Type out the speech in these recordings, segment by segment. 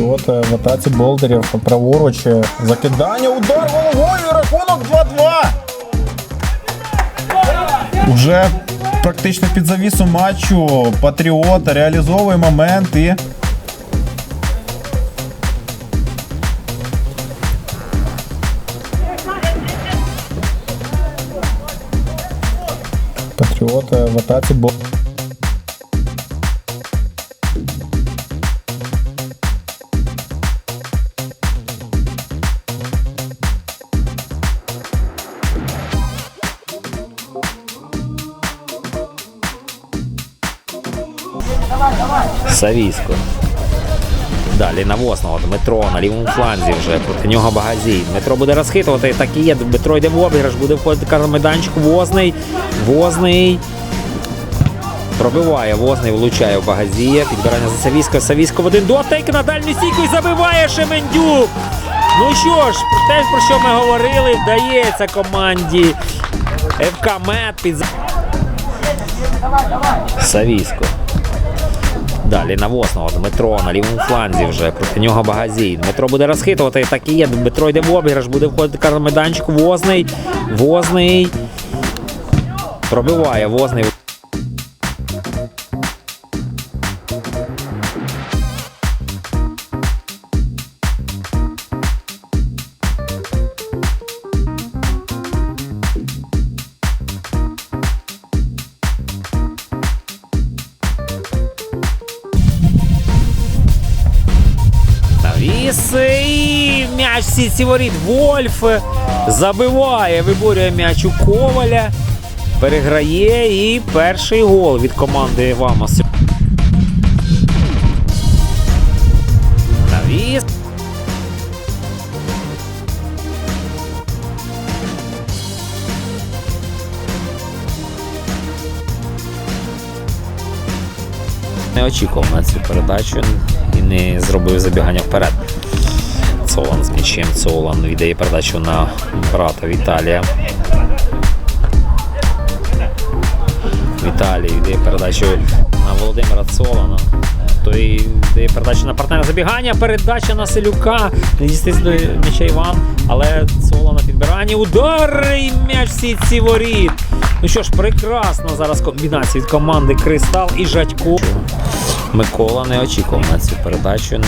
Патріоти в атаці болдерів праворуч. Закидання, удар головою, рахунок 2-2. Уже практично під завісу матчу Патріот реалізовує момент і. Патріоти в атаці бол. Савісько. Далі на Восного. Дмитро на лівому фланзі вже. Проти нього Багазій. Дмитро буде розхитувати. Так і є. Дмитро йде в обіграш, буде входити майданчик. Возний. Возний. Пробиває Возний, влучає в Багазія. Підбирання за Савісько. Савісько в один дотик на дальню стійку і забиває Шемендюк. Ну що ж, те, про що ми говорили, вдається команді ФК Мед під Савісько. Далі на Восного. Дмитро на лівому фланзі вже. Проти нього Багазій. Дмитро буде розхитувати. Так і є. Дмитро йде в обіграш, буде входити майданчик. Возний. Возний. Пробиває Возний. І м'яч в сітці воріт. Вольф забиває, виборює м'яч у Коваля. Переграє і перший гол від команди Вамас. Навіс. Не цю передачу і не зробив забігання вперед. Цолан з м'ячем. Цолан віддає передачу на брата Віталія. Віталій віддає передачу на Володимира Цолана. Той віддає передачу на партнера забігання. Передача на Селюка. Не дістись до м'яча Іван, але Цолан на підбиранні. Удар і м'яч в сітці воріт. Ну що ж, прекрасна зараз комбінація від команди Кристал і Жадько. Микола не очікував на цю передачу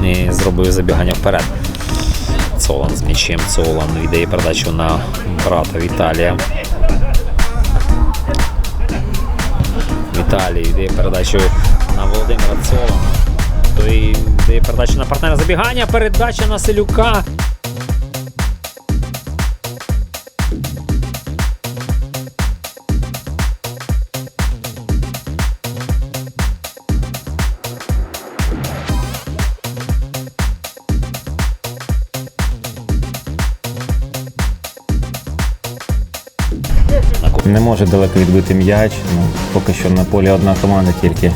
не зробив забігання вперед. Цолан з м'ячем. Цолан віддає передачу на брата Віталія. Віталій віддає передачу на Володимира Цолана. Той віддає передачу на партнера забігання. Передача на Селюка. Не може далеко відбити м'яч. Ну, поки що на полі одна команда тільки.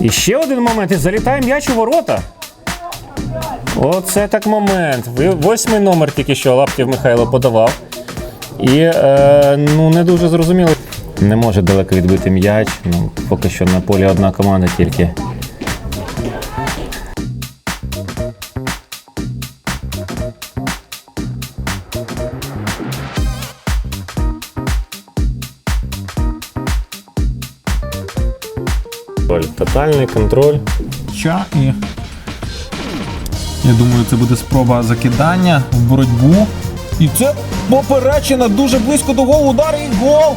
І ще один момент. І залітає м'яч у ворота. Оце так момент. Восьмий номер тільки що Лаптів Михайло подавав. І е, ну, не дуже зрозуміло. Не може далеко відбити м'яч. Ну, поки що на полі одна команда тільки. Тотальний контроль. Ча і. Я думаю, це буде спроба закидання в боротьбу. І це поперечина дуже близько до голу. Удар і гол.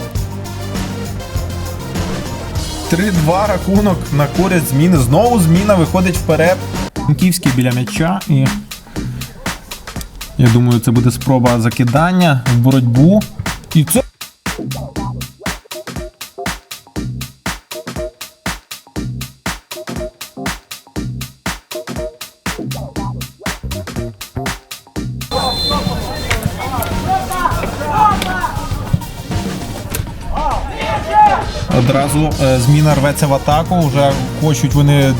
3-2 рахунок на користь зміни. Знову зміна виходить вперед. Київський біля м'яча і. Я думаю, це буде спроба закидання в боротьбу. І це. Одразу е, зміна рветься в атаку, вже хочуть вони.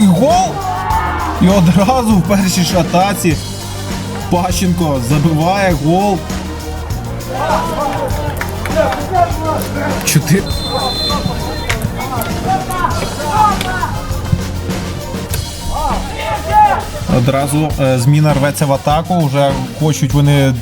І гол! І одразу в першій ж атаці Пащенко забиває гол. Чотири. Одразу е, зміна рветься в атаку. Вже хочуть вони